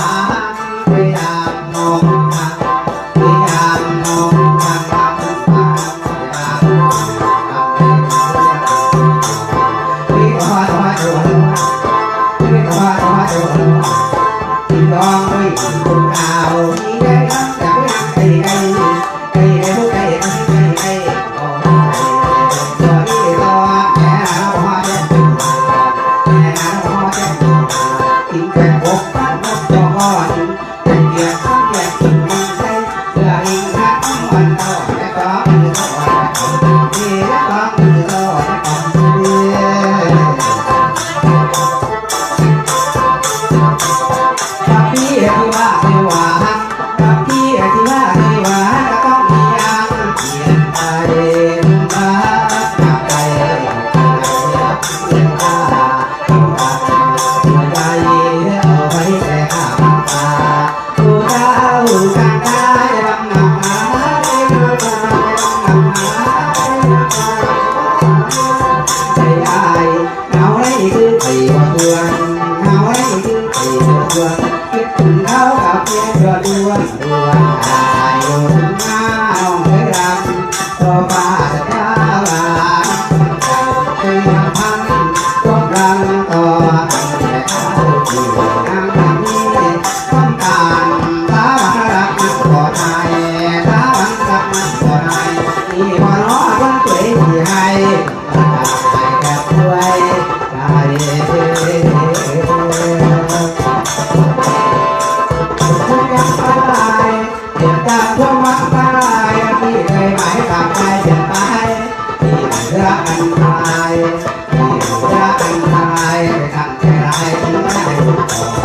Ah. ายเอาไว้คือไปว่าทวนเอาไว้คือไปว่าทวนคิดถึงเขากับเพียงตัวดวงดวงอายอยู่ถึงหน้าห้องเคยรำตัวฟ้าจะก้าบาเคยทำพันร่วมรังต่อกันแต่เขา จากพวกมักตายที่เคยหมายตามใจจะไปตายที่รักอันตายที่รักอันตายไม่ทำใจร้ายที่ไม่ได้ต่อ